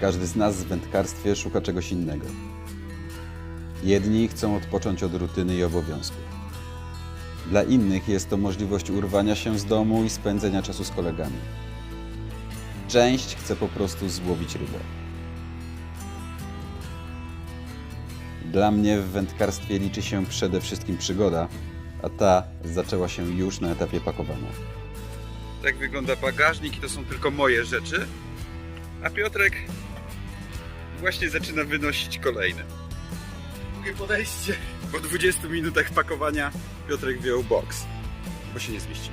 Każdy z nas w wędkarstwie szuka czegoś innego. Jedni chcą odpocząć od rutyny i obowiązków. Dla innych jest to możliwość urwania się z domu i spędzenia czasu z kolegami. Część chce po prostu złowić rybę. Dla mnie w wędkarstwie liczy się przede wszystkim przygoda, a ta zaczęła się już na etapie pakowania. Tak wygląda bagażnik i to są tylko moje rzeczy. A Piotrek właśnie zaczyna wynosić kolejne. Drugie podejście. Po 20 minutach pakowania Piotrek wziął boks, bo się nie zmieści.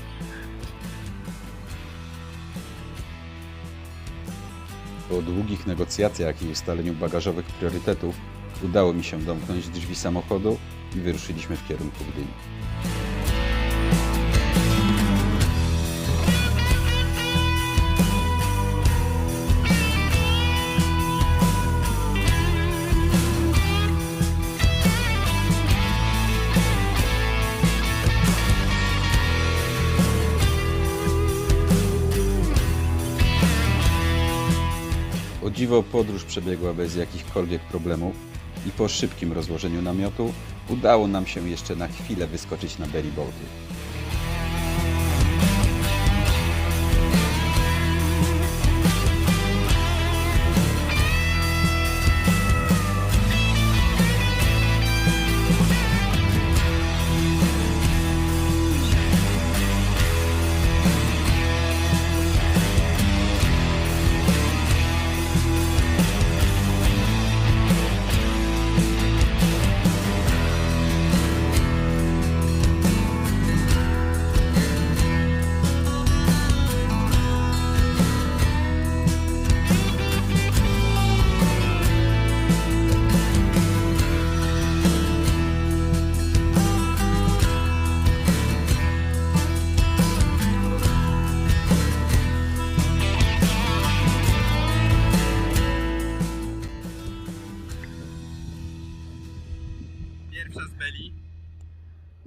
Po długich negocjacjach i ustaleniu bagażowych priorytetów udało mi się domknąć drzwi samochodu i wyruszyliśmy w kierunku Gdyni. Podróż przebiegła bez jakichkolwiek problemów i po szybkim rozłożeniu namiotu udało nam się jeszcze na chwilę wyskoczyć na belly boaty.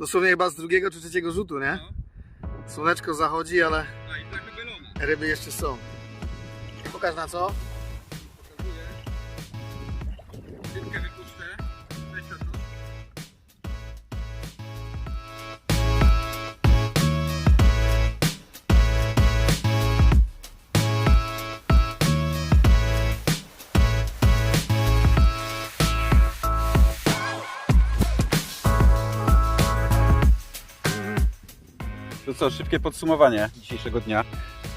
Dosłownie chyba z drugiego czy trzeciego rzutu, nie? Słoneczko zachodzi, ale No belona. ryby jeszcze są. Pokaż na co? Co, szybkie podsumowanie dzisiejszego dnia.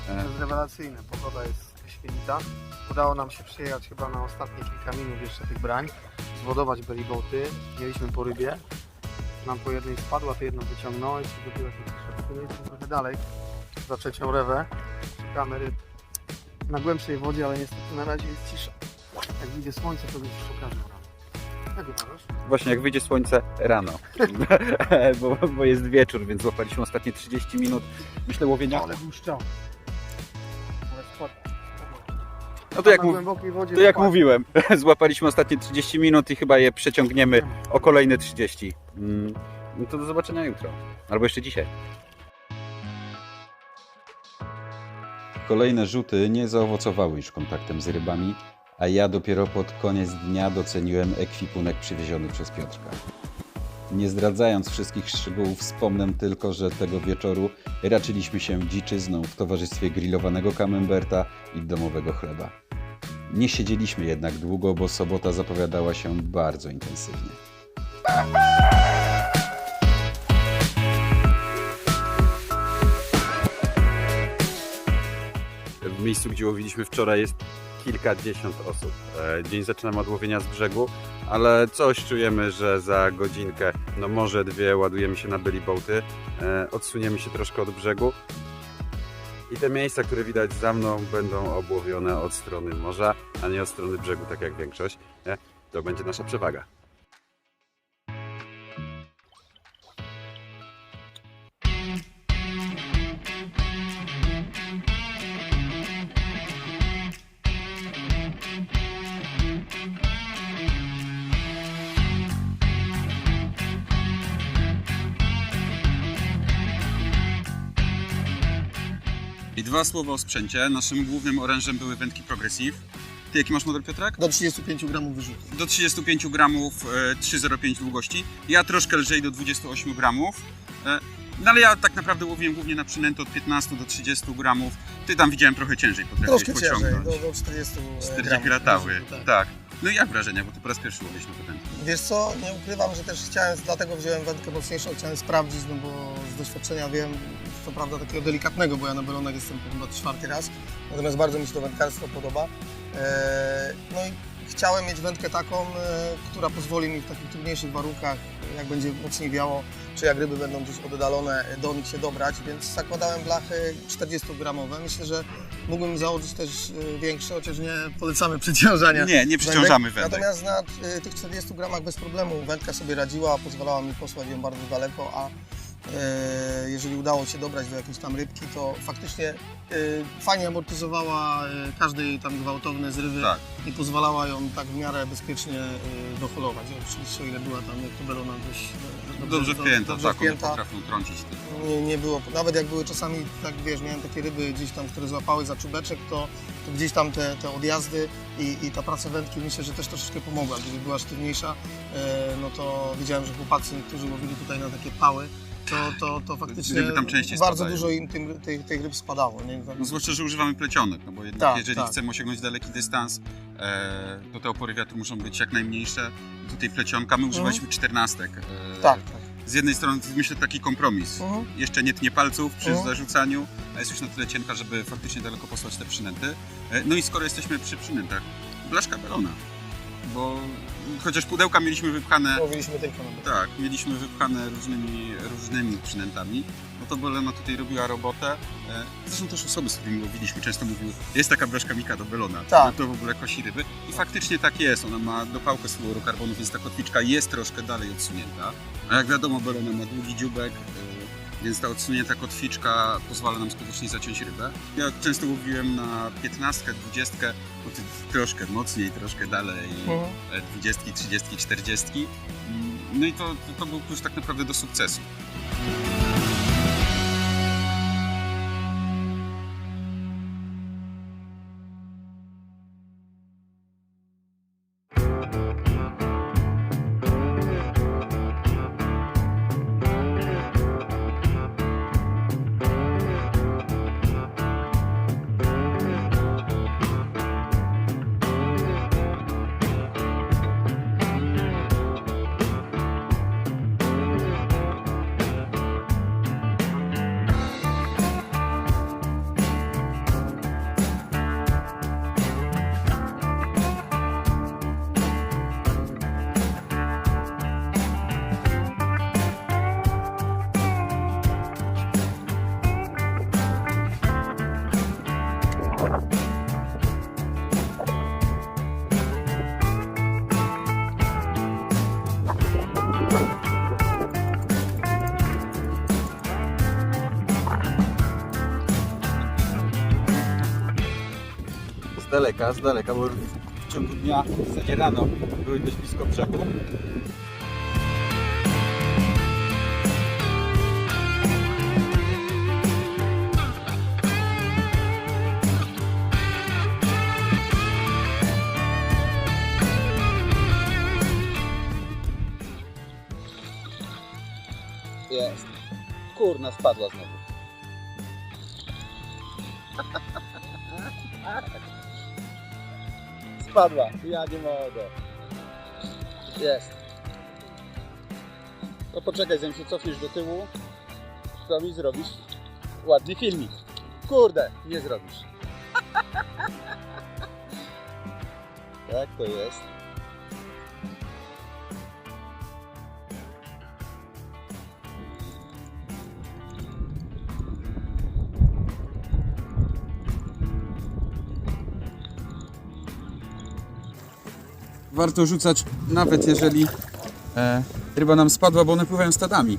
To jest rewelacyjne. Pogoda jest święta. Udało nam się przyjechać chyba na ostatnie kilka minut jeszcze tych brań. Zwodować bellyboaty. Mieliśmy po rybie. Nam po jednej spadła, to jedną wyciągnąłeś i dopiero się przyszedł. Mieliśmy trochę dalej. Za trzecią rewę. Szukamy ryb na głębszej wodzie, ale niestety na razie jest cisza. Jak wyjdzie słońce, to już pokażę Właśnie jak wyjdzie słońce rano, bo, bo jest wieczór, więc złapaliśmy ostatnie 30 minut, myślę, łowienia. Ale spadł. No to jak, mów, to jak mówiłem, złapaliśmy ostatnie 30 minut i chyba je przeciągniemy o kolejne 30. Mm, no to do zobaczenia jutro, albo jeszcze dzisiaj. Kolejne rzuty nie zaowocowały już kontaktem z rybami, a ja dopiero pod koniec dnia doceniłem ekwipunek przywieziony przez Piotrka. Nie zdradzając wszystkich szczegółów, wspomnę tylko, że tego wieczoru raczyliśmy się dziczyzną w towarzystwie grillowanego camemberta i domowego chleba. Nie siedzieliśmy jednak długo, bo sobota zapowiadała się bardzo intensywnie. W miejscu, gdzie łowiliśmy wczoraj jest kilkadziesiąt osób. E, Dzień zaczynamy od łowienia z brzegu, ale coś czujemy, że za godzinkę, no może dwie, ładujemy się na belly boaty, e, odsuniemy się troszkę od brzegu i te miejsca, które widać za mną, będą obłowione od strony morza, a nie od strony brzegu, tak jak większość. To będzie nasza przewaga. I dwa słowa o sprzęcie. Naszym głównym orężem były wędki Progressive. Ty jaki masz model Piotrek? Do 35 gramów wyrzutu. Do 35 gramów, e, 3,05 długości. Ja troszkę lżej do 28 gramów. E, No ale ja tak naprawdę łowiłem głównie na przynęty od 15 do 30 gramów. Ty tam widziałem trochę ciężej potrafiłeś Troszkę ciężej, pociągnąć. do, do 40 40 gramów latały. wyrzutu, tak. No i jak wrażenia, bo ty po raz pierwszy łowisz na patentę. Wiesz co, nie ukrywam, że też chciałem, dlatego wziąłem wędkę mocniejszą, chciałem sprawdzić, no bo z doświadczenia wiem, co prawda takiego delikatnego, bo ja na belonach jestem chyba czwarty raz, natomiast bardzo mi się to wędkarstwo podoba. Eee, no i chciałem mieć wędkę taką, e, która pozwoli mi w takich trudniejszych warunkach, jak będzie mocniej wiało, czy jak ryby będą gdzieś oddalone, do nich się dobrać, więc zakładałem blachy 40-gramowe. Myślę, że mógłbym założyć też e, większe, chociaż nie polecamy przeciążania. Nie, nie przyciążamy wędek. Natomiast na y, tych 40 gramach bez problemu wędka sobie radziła, pozwalała mi posłać ją bardzo daleko, a jeżeli udało się dobrać do jakiejś tam rybki, to faktycznie y, fajnie amortyzowała y, każde jej tam gwałtowne zrywy Tak. i pozwalała ją tak w miarę bezpiecznie doholować. Oczywiście o ile była tam jak to belona dość y, Dobrze wpięta, dobrze tak, wpięta trącić. Nie, nie było, nawet jak były czasami, tak wiesz, miałem takie ryby gdzieś tam, które złapały za czubeczek, to, to gdzieś tam te, te odjazdy i, i ta praca wędki myślę, że też troszeczkę pomogła. Gdyby była sztywniejsza, e, no to widziałem, że chłopacy, którzy łowili tutaj na takie pały, to, to, to faktycznie Ryby tam częściej bardzo spadają. dużo im tym, tych, tych ryb spadało. Nie? No zwłaszcza, że używamy plecionek, no bo jednak Tak, jeżeli tak. chcemy osiągnąć daleki dystans, e, to te opory wiatru muszą być jak najmniejsze. Tutaj plecionka, my używaliśmy czternastek. E, Mhm. tak, tak. Z jednej strony myślę taki kompromis. Mhm. Jeszcze nie tnie palców przy Mhm. zarzucaniu, a jest już na tyle cienka, żeby faktycznie daleko posłać te przynęty. E, No i skoro jesteśmy przy przynętach, blaszka belona, bo chociaż pudełka mieliśmy wypchane Łowiliśmy tylko na tak, mieliśmy wypchane różnymi, różnymi przynętami. No to Belona tutaj robiła robotę. E, Zresztą też osoby, z którymi łowiliśmy, często mówiły, jest taka blaszka Mika do Belona, Tak. no to w ogóle kosi ryby. I faktycznie tak jest, ona ma dopałkę z fluorokarbonu, więc ta kotwiczka jest troszkę dalej odsunięta. A jak wiadomo, Belona ma długi dziubek, e, więc ta odsunięta kotwiczka pozwala nam skutecznie zaciąć rybę. Ja często łowiłem na 15, 20, bo ty troszkę mocniej, troszkę dalej. Mhm. E, 20, 30, 40. Mm, No i to, to, to był klucz tak naprawdę do sukcesu. Daleka, z daleka, bo w ciągu dnia, w rano, były dość blisko brzegu. Jest. Kurna, spadła znowu. Spadła. Ja nie mogę. Jest. No poczekaj, zanim się cofniesz do tyłu, to mi zrobisz ładny filmik. Kurde, nie zrobisz. Tak to jest. Warto rzucać nawet jeżeli e, ryba nam spadła, bo one pływają stadami.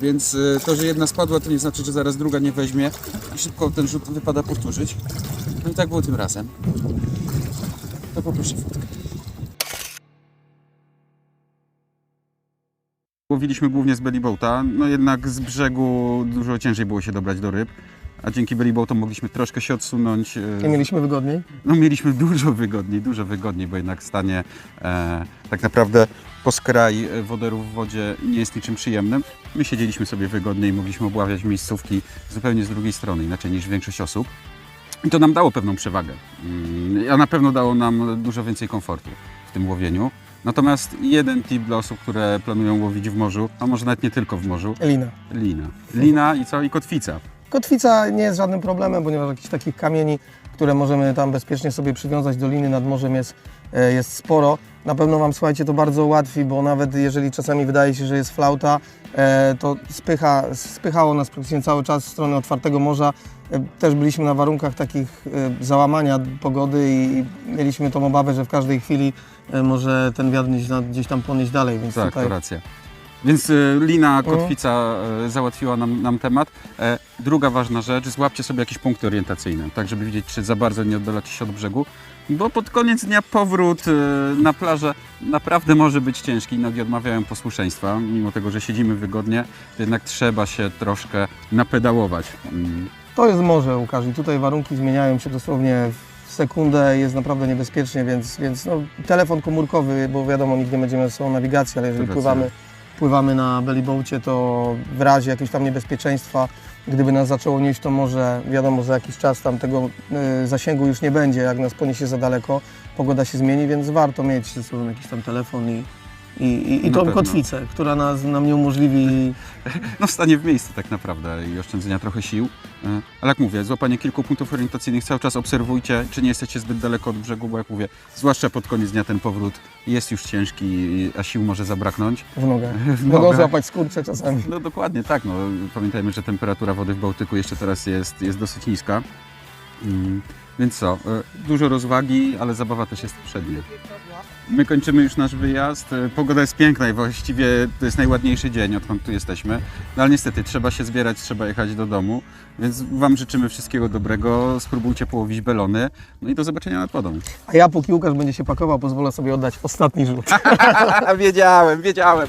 Więc e, to, że jedna spadła, to nie znaczy, że zaraz druga nie weźmie i szybko ten rzut wypada powtórzyć. No i tak było tym razem. To poproszę fotkę. Łowiliśmy głównie z bellyboata, no jednak z brzegu dużo ciężej było się dobrać do ryb. A dzięki bellyboatom mogliśmy troszkę się odsunąć. e, Nie mieliśmy wygodniej? no mieliśmy dużo wygodniej, dużo wygodniej, bo jednak stanie e, tak naprawdę po skraj e, woderu w wodzie nie jest niczym przyjemnym. My siedzieliśmy sobie wygodniej, mogliśmy obławiać miejscówki zupełnie z drugiej strony, inaczej niż większość osób. I to nam dało pewną przewagę. Mm, A na pewno dało nam dużo więcej komfortu w tym łowieniu. Natomiast jeden tip dla osób, które planują łowić w morzu, a może nawet nie tylko w morzu, Lina. lina. Lina i co? I kotwica. Kotwica nie jest żadnym problemem, ponieważ jakichś takich kamieni, które możemy tam bezpiecznie sobie przywiązać do liny nad morzem jest, e, jest sporo. Na pewno Wam, słuchajcie, to bardzo ułatwi, bo nawet jeżeli czasami wydaje się, że jest flauta, e, to spycha, spychało nas praktycznie cały czas w stronę otwartego morza. E, Też byliśmy na warunkach takich załamania pogody i mieliśmy tą obawę, że w każdej chwili może ten wiatr gdzieś, tam ponieść dalej, więc Tak, tutaj to racja. Więc lina, kotwica y, załatwiła nam, nam temat. E, druga ważna rzecz, złapcie sobie jakieś punkty orientacyjne, tak żeby widzieć, czy za bardzo nie oddalacie się od brzegu, bo pod koniec dnia powrót y, na plażę naprawdę może być ciężki. Nogi odmawiają posłuszeństwa, mimo tego, że siedzimy wygodnie, to jednak trzeba się troszkę napedałować. To jest morze, Łukasz, i tutaj warunki zmieniają się dosłownie w sekundę, jest naprawdę niebezpiecznie, więc, więc no, telefon komórkowy, bo wiadomo, nikt nie będzie miał ze sobą nawigacji, ale jeżeli To pływamy, racja. Pływamy na bellyboacie, to w razie jakiegoś tam niebezpieczeństwa, gdyby nas zaczęło nieść, to może wiadomo, za jakiś czas tam tego y, zasięgu już nie będzie, jak nas poniesie za daleko, pogoda się zmieni, więc warto mieć ze sobą jakiś tam telefon i, i, i, i tą kotwicę, która nas, nam nie umożliwi no stanie w miejscu tak naprawdę i oszczędzenia trochę sił. E, Ale jak mówię, złapanie kilku punktów orientacyjnych, cały czas obserwujcie, czy nie jesteście zbyt daleko od brzegu, bo jak mówię, zwłaszcza pod koniec dnia ten powrót jest już ciężki, a sił może zabraknąć. w nogę. W Mogą nogę. złapać skurcze czasami. No dokładnie tak, no pamiętajmy, że temperatura wody w Bałtyku jeszcze teraz jest, jest dosyć niska. Mm, Więc co, e, dużo rozwagi, ale zabawa też jest przednia. My kończymy już nasz wyjazd. E, Pogoda jest piękna i właściwie to jest najładniejszy dzień, odkąd tu jesteśmy. No ale niestety trzeba się zbierać, trzeba jechać do domu. Więc Wam życzymy wszystkiego dobrego. Spróbujcie połowić belony. No i do zobaczenia nad wodą. A ja póki Łukasz będzie się pakował, pozwolę sobie oddać ostatni rzut. wiedziałem, wiedziałem.